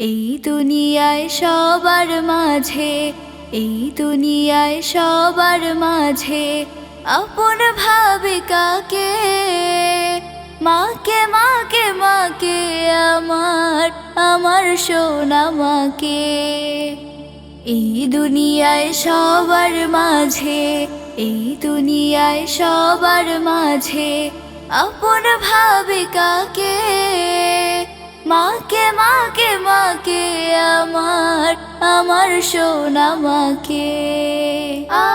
এই দুনিয়ায় সবার মাঝে, এই দুনিয়ায় সবার মাঝে আপন ভাবে কাকে? মাকে মাকে মাকে আমার আমার সোনা মাকে। এই দুনিয়ায় সবার মাঝে, এই দুনিয়ায় সবার মাঝে আপন ভাবে কাকে? মাকে মাকে মাকে আমার আমার সোনা মাকে আ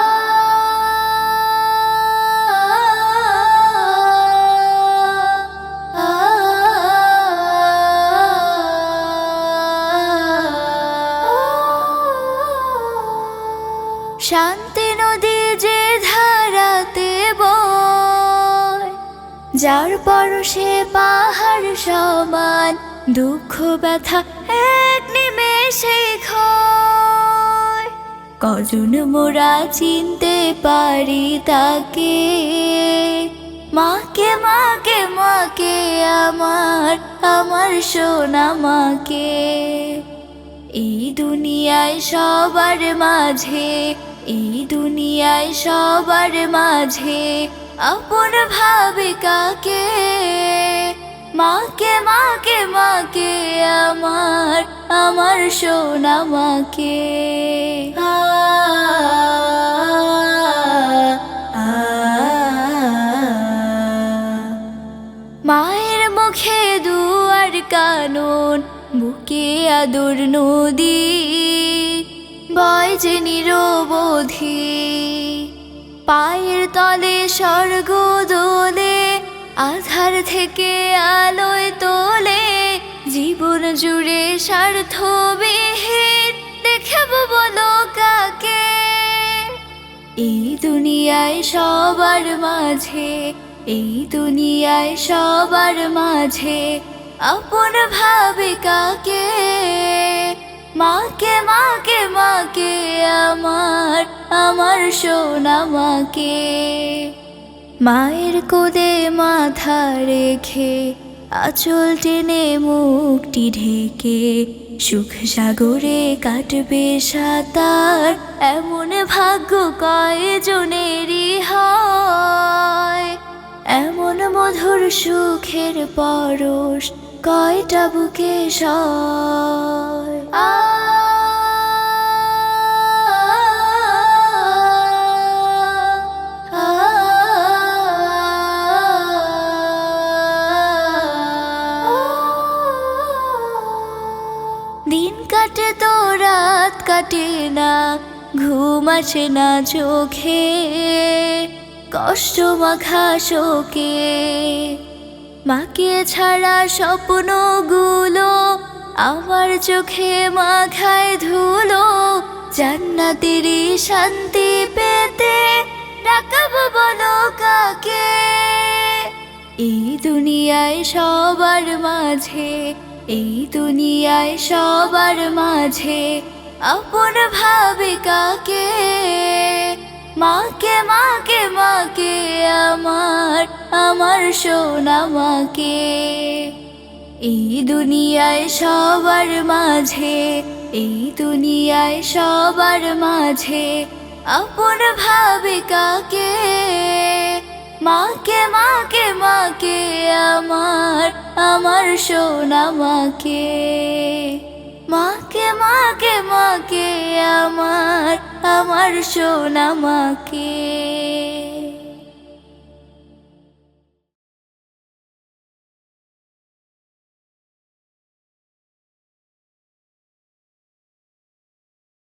শান্তি যার পরশে পাহাড় সমান, দুঃখ, ব্যথা, এক নিমেষে কজন মোরা চিনতে পারি তাকে? মাকে মাকে মাকে, আমার আমার সোনা মাকে। এই দুনিয়ায় সবার মাঝে, এই দুনিয়ায় সবার মাঝে আপন ভাবে কাকে মাকে মাকে মাকে আমার আমার সোনা মাকে। মায়ের মুখে দুয়ার কানন বুকে আদর নদী? বয় যে নিরবধি, পায়ের তলে স্বর্গ দোলে, আধার থেকে আলোয় তোলে, জীবন জুড়ে স্বার্থ বিহীন দেখব বলো কাকে? এই দুনিয়ায় সবার মাঝে, এই দুনিয়ায় সবার মাঝে আপন ভাবে কাকে? মাকে মাকে মাকে, আমার আমার সোনা মাকে। মায়ের কোদে মাথা রেখে, আঁচল টেনে মুখটি ঢেকে, সুখ সাগরে কাটবে সাঁতার, এমন ভাগ্য কয়জনেরই হয়? এমন মধুর সুখের পরশ কয়টা বুকে সয় দিন কাটে তো রাত কাটে না ঘুম আসে না চোখে কষ্ট মাখা শোকে মাকে ছাড়া স্বপ্নগুলো আমার চোখে মাখায় ধুলো। জান্নাতেরই শান্তি পেতে ডাকাবো বলো কাকে? এই দুনিয়ায় সবার মাঝে, এই দুনিয়ায় সবার মাঝে আপন ভাবে কাকে? মাকে মাকে মাকে, আমার আমার সোনা মাকে। এই দুনিয়ায় সবার মাঝে, এই দুনিয়ায় সবার মাঝে আপন ভাবে কাকে? মাকে মাকে মাকে, আমার আমার সোনা মাকে। মাকে মাকে আমার আমার সোনামাকে